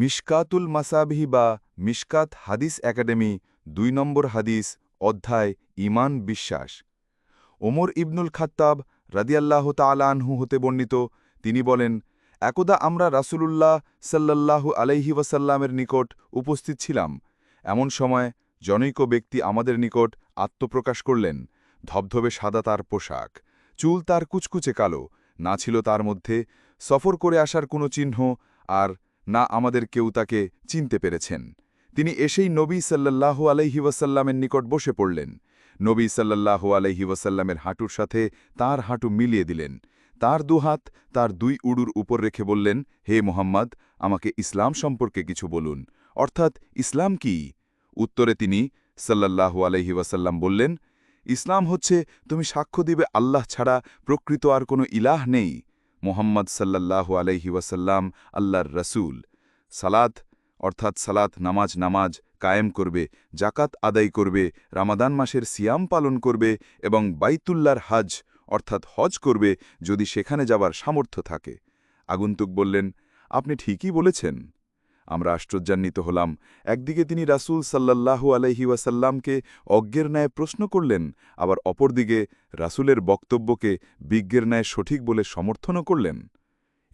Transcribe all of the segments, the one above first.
মিশকাতুল মাসাবহি বা মিশকাত হাদিস একাডেমি, দুই নম্বর হাদিস, অধ্যায় ইমান বিশ্বাস। ওমর ইবনুল খাত্তাব রাদিয়াল্লাহ তালানহু হতে বর্ণিত, তিনি বলেন, একদা আমরা রাসূলুল্লাহ সাল্লাল্লাহু আলাইহি ওয়াসাল্লামের নিকট উপস্থিত ছিলাম। এমন সময় জনৈক ব্যক্তি আমাদের নিকট আত্মপ্রকাশ করলেন। ধবধবে সাদা তার পোশাক, চুল তার কুচকুচে কালো, না ছিল তার মধ্যে সফর করে আসার কোনো চিহ্ন, আর না আমাদের কেউ তাকে চিনতে পেরেছেন। তিনি এসেই নবী সাল্লাল্লাহু আলাইহি ওয়াসাল্লামের নিকট বসে পড়লেন। নবী সাল্লাল্লাহু আলাইহি ওয়াসাল্লামের হাঁটুর সাথে তার হাঁটু মিলিয়ে দিলেন। তার দুহাত তার দুই উড়ুর উপর রেখে বললেন, হে মোহাম্মদ, আমাকে ইসলাম সম্পর্কে কিছু বলুন। অর্থাৎ, ইসলাম কি? উত্তরে তিনি সাল্লাল্লাহু আলাইহি ওয়াসাল্লাম বললেন, ইসলাম হচ্ছে, তুমি সাক্ষ্য দিবে আল্লাহ ছাড়া প্রকৃত আর কোনো ইলাহ নেই। মোহাম্মদ সাল্লাহ আলহি ওয়াসাল্লাম আল্লাহর রসুল। সালাত, অর্থাৎ সালাত নামাজ নামাজ কায়েম করবে জাকাত আদায় করবে, রামাদান মাসের সিয়াম পালন করবে এবং বাইতুল্লার হাজ, অর্থাৎ হজ করবে যদি সেখানে যাবার সামর্থ্য থাকে। আগন্তুক বললেন, আপনি ঠিকই বলেছেন। আমরা আশ্চর্যান্বিত হলাম। একদিকে তিনি রাসূল সাল্লাল্লাহু আলাইহি ওয়াসাল্লামকে অজ্ঞের ন্যায় প্রশ্ন করলেন, আবার অপরদিকে রাসূলের বক্তব্যকে বিজ্ঞের ন্যায় সঠিক বলে সমর্থনও করলেন।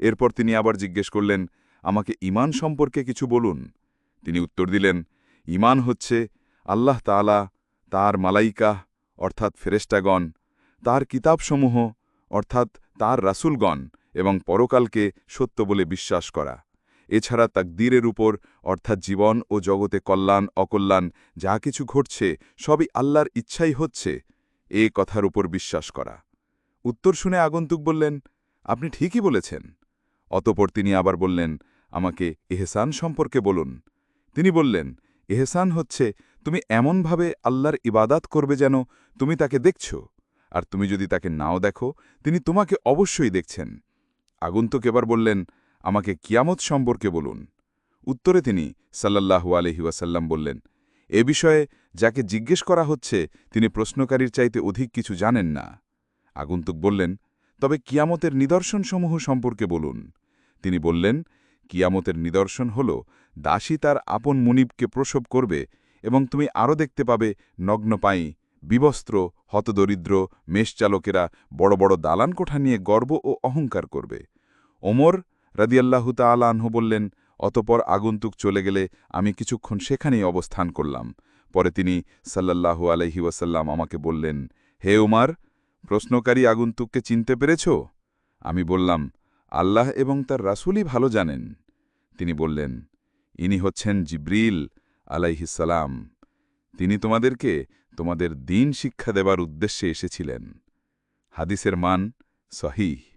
এরপর তিনি আবার জিজ্ঞেস করলেন, আমাকে ইমান সম্পর্কে কিছু বলুন? তিনি উত্তর দিলেন ইমান হচ্ছে আল্লাহ তাআলা তার মালাইকা, অর্থাৎ ফেরেস্টাগণ তার কিতাবসমূহ, অর্থাৎ তার রাসূলগণ এবং পরকালকে সত্য বলে বিশ্বাস করা। এছাড়া তাকদীরের উপর, অর্থাৎ জীবন ও জগতে কল্যাণ, অকল্যাণ, যা কিছু ঘটছে, সবই আল্লাহর ইচ্ছাই হচ্ছে, এ কথার উপর বিশ্বাস করা। উত্তর শুনে আগন্তুক বললেন, আপনি ঠিকই বলেছেন। অতপর তিনি আবার বললেন, আমাকে এহসান সম্পর্কে বলুন। তিনি বললেন, এহসান হচ্ছে, তুমি এমনভাবে আল্লাহর ইবাদাত করবে যেন তুমি তাকে দেখছ, আর তুমি যদি তাকে নাও দেখো, তিনি তোমাকে অবশ্যই দেখছেন। আগন্তুক এবার বললেন আমাকে কিয়ামত সম্পর্কে বলুন। উত্তরে তিনি সাল্লাল্লাহু আলহি ওয়াসাল্লাম বললেন, এ বিষয়ে যাকে জিজ্ঞেস করা হচ্ছে, তিনি প্রশ্নকারীর চাইতে অধিক কিছু জানেন না। আগন্তুক বললেন, তবে কিয়ামতের নিদর্শনসমূহ সম্পর্কে বলুন। তিনি বললেন, কিয়ামতের নিদর্শন হল, দাসী তার আপন মুনিবকে প্রসব করবে এবং তুমি আরও দেখতে পাবে নগ্ন পাই বিবস্ত্র, হতদরিদ্র, মেষচালকেরা বড় বড় দালান কোঠা নিয়ে গর্ব ও অহংকার করবে। ওমর রাদিয়াল্লাহু তালাহ বললেন, অতপর আগন্তুক চলে গেলে আমি কিছুক্ষণ সেখানেই অবস্থান করলাম। পরে তিনি সাল্লাল্লাহু আলহি ওয়াসাল্লাম আমাকে বললেন, হে উমার, প্রশ্নকারী আগন্তুককে চিনতে পেরেছ? আমি বললাম, আল্লাহ এবং তার রাসুলই ভালো জানেন। তিনি বললেন, ইনি হচ্ছেন জিব্রিল আলাইহিসালাম তিনি তোমাদেরকে তোমাদের দিন শিক্ষা দেবার উদ্দেশ্যে এসেছিলেন। হাদিসের মান সহিহ।